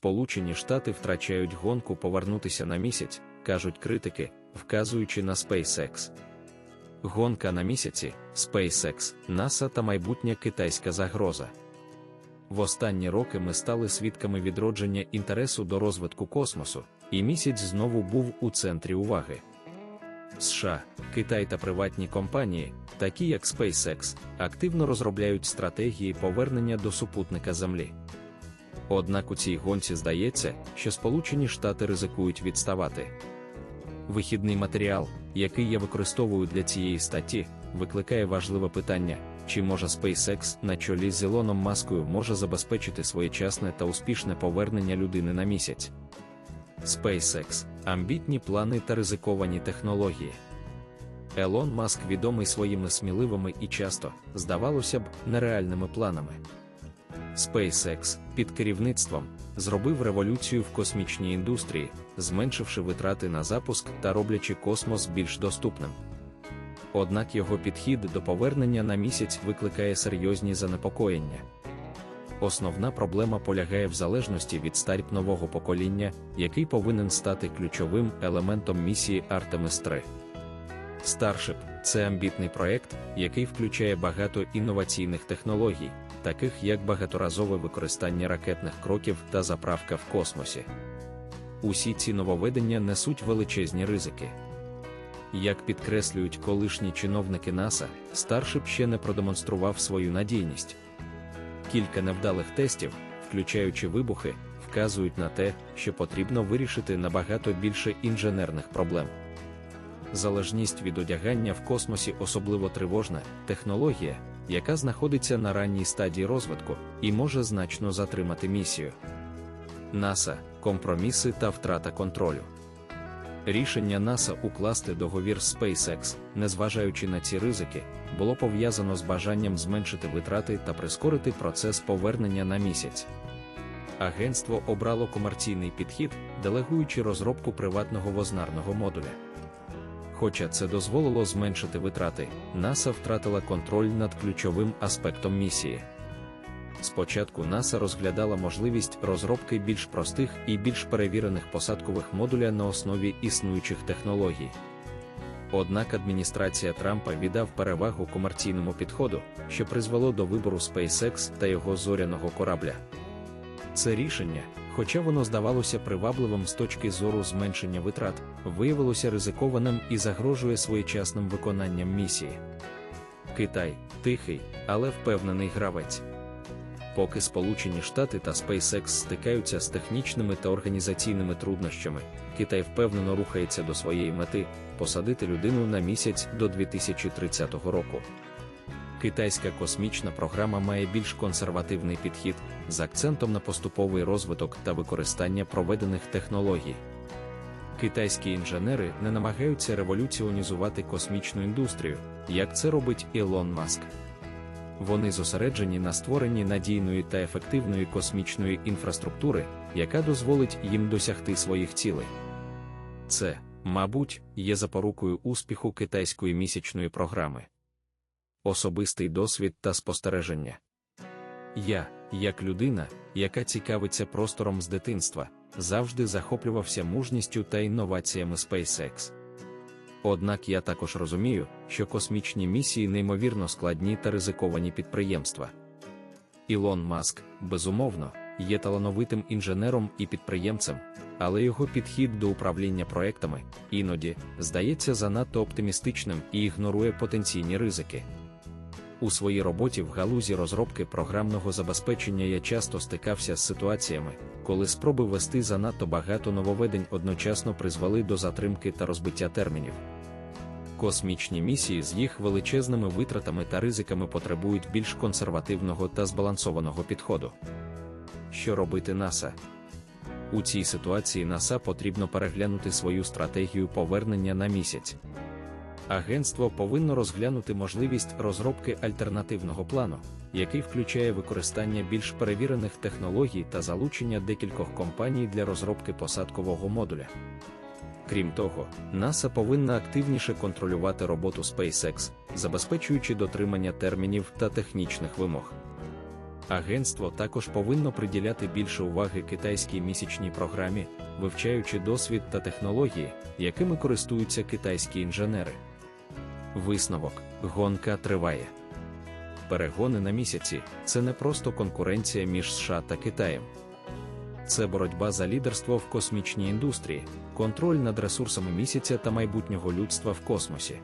Сполучені Штати втрачають гонку повернутися на місяць, кажуть критики, вказуючи на SpaceX. Гонка на місяці, SpaceX, NASA та майбутня китайська загроза. В останні роки ми стали свідками відродження інтересу до розвитку космосу, і місяць знову був у центрі уваги. США, Китай та приватні компанії, такі як SpaceX, активно розробляють стратегії повернення до супутника Землі. Однак у цій гонці здається, що Сполучені Штати ризикують відставати. Вихідний матеріал, який я використовую для цієї статті, викликає важливе питання, чи може SpaceX на чолі з Ілоном Маскою може забезпечити своєчасне та успішне повернення людини на місяць. SpaceX амбітні плани та ризиковані технології. Елон Маск відомий своїми сміливими і часто, здавалося б, нереальними планами. SpaceX під керівництвом зробив революцію в космічній індустрії, зменшивши витрати на запуск та роблячи космос більш доступним. Однак його підхід до повернення на місяць викликає серйозні занепокоєння. Основна проблема полягає в залежності від старт нового покоління, який повинен стати ключовим елементом місії Artemis 3. Starship – це амбітний проект, який включає багато інноваційних технологій, таких як багаторазове використання ракетних кроків та заправка в космосі. Усі ці нововведення несуть величезні ризики. Як підкреслюють колишні чиновники НАСА, Starship ще не продемонстрував свою надійність. Кілька невдалих тестів, включаючи вибухи, вказують на те, що потрібно вирішити набагато більше інженерних проблем. Залежність від одягання в космосі особливо тривожна технологія, яка знаходиться на ранній стадії розвитку і може значно затримати місію. НАСА, компроміси та втрата контролю. Рішення НАСА укласти договір з SpaceX, незважаючи на ці ризики, було пов'язано з бажанням зменшити витрати та прискорити процес повернення на місяць. Агентство обрало комерційний підхід, делегуючи розробку приватного вознарного модуля. Хоча це дозволило зменшити витрати, НАСА втратила контроль над ключовим аспектом місії. Спочатку НАСА розглядала можливість розробки більш простих і більш перевірених посадкових модуля на основі існуючих технологій. Однак адміністрація Трампа віддав перевагу комерційному підходу, що призвело до вибору SpaceX та його зоряного корабля. Це рішення, хоча воно здавалося привабливим з точки зору зменшення витрат, виявилося ризикованим і загрожує своєчасним виконанням місії. Китай тихий, але впевнений гравець. Поки Сполучені Штати та SpaceX стикаються з технічними та організаційними труднощами, Китай впевнено рухається до своєї мети посадити людину на місяць до 2030 року. Китайська космічна програма має більш консервативний підхід з акцентом на поступовий розвиток та використання проведених технологій. Китайські інженери не намагаються революціонізувати космічну індустрію, як це робить Ілон Маск. Вони зосереджені на створенні надійної та ефективної космічної інфраструктури, яка дозволить їм досягти своїх цілей. Це, мабуть, є запорукою успіху китайської місячної програми. Особистий досвід та спостереження. Я, як людина, яка цікавиться простором з дитинства, завжди захоплювався мужністю та інноваціями SpaceX. Однак я також розумію, що космічні місії неймовірно складні та ризиковані підприємства. Ілон Маск, безумовно, є талановитим інженером і підприємцем, але його підхід до управління проектами іноді здається занадто оптимістичним і ігнорує потенційні ризики. У своїй роботі в галузі розробки програмного забезпечення я часто стикався з ситуаціями, коли спроби ввести занадто багато нововведень одночасно призвели до затримки та розбиття термінів. Космічні місії з їх величезними витратами та ризиками потребують більш консервативного та збалансованого підходу. Що робити НАСА? У цій ситуації НАСА потрібно переглянути свою стратегію повернення на місяць. Агентство повинно розглянути можливість розробки альтернативного плану, який включає використання більш перевірених технологій та залучення декількох компаній для розробки посадкового модуля. Крім того, НАСА повинна активніше контролювати роботу SpaceX, забезпечуючи дотримання термінів та технічних вимог. Агентство також повинно приділяти більше уваги китайській місячній програмі, вивчаючи досвід та технології, якими користуються китайські інженери. Висновок гонка триває. Перегони на місяці це не просто конкуренція між США та Китаєм. Це боротьба за лідерство в космічній індустрії, контроль над ресурсами місяця та майбутнього людства в космосі.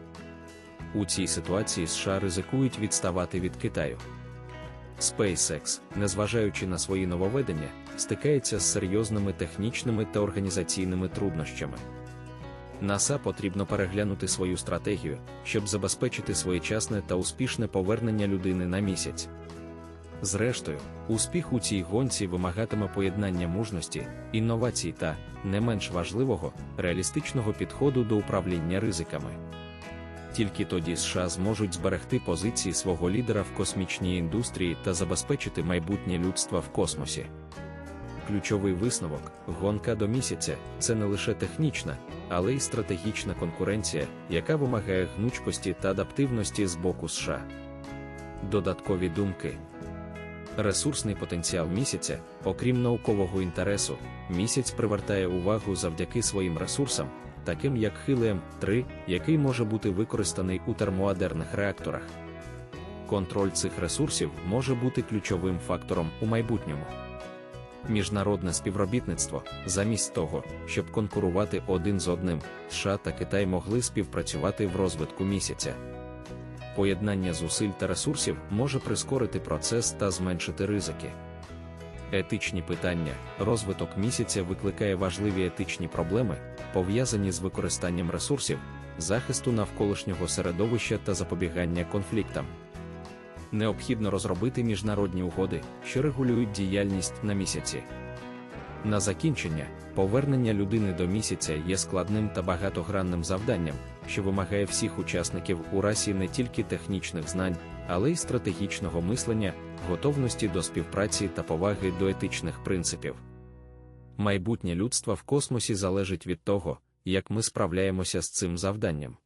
У цій ситуації США ризикують відставати від Китаю. SpaceX, незважаючи на свої нововведення, стикається з серйозними технічними та організаційними труднощами. НАСА потрібно переглянути свою стратегію, щоб забезпечити своєчасне та успішне повернення людини на місяць. Зрештою, успіх у цій гонці вимагатиме поєднання мужності, інновацій та, не менш важливого, реалістичного підходу до управління ризиками. Тільки тоді США зможуть зберегти позиції свого лідера в космічній індустрії та забезпечити майбутнє людства в космосі. Ключовий висновок гонка до місяця це не лише технічна, але й стратегічна конкуренція, яка вимагає гнучкості та адаптивності з боку США. Додаткові думки. Ресурсний потенціал місяця, окрім наукового інтересу, місяць привертає увагу завдяки своїм ресурсам, таким як хілієм 3 який може бути використаний у термоадерних реакторах. Контроль цих ресурсів може бути ключовим фактором у майбутньому. Міжнародне співробітництво, замість того, щоб конкурувати один з одним, США та Китай могли співпрацювати в розвитку місяця. Поєднання зусиль та ресурсів може прискорити процес та зменшити ризики. Етичні питання, розвиток місяця викликає важливі етичні проблеми, пов'язані з використанням ресурсів, захисту навколишнього середовища та запобігання конфліктам. Необхідно розробити міжнародні угоди, що регулюють діяльність на місяці. На закінчення, повернення людини до місяця є складним та багатогранним завданням, що вимагає всіх учасників у расі не тільки технічних знань, але й стратегічного мислення, готовності до співпраці та поваги до етичних принципів. Майбутнє людства в космосі залежить від того, як ми справляємося з цим завданням.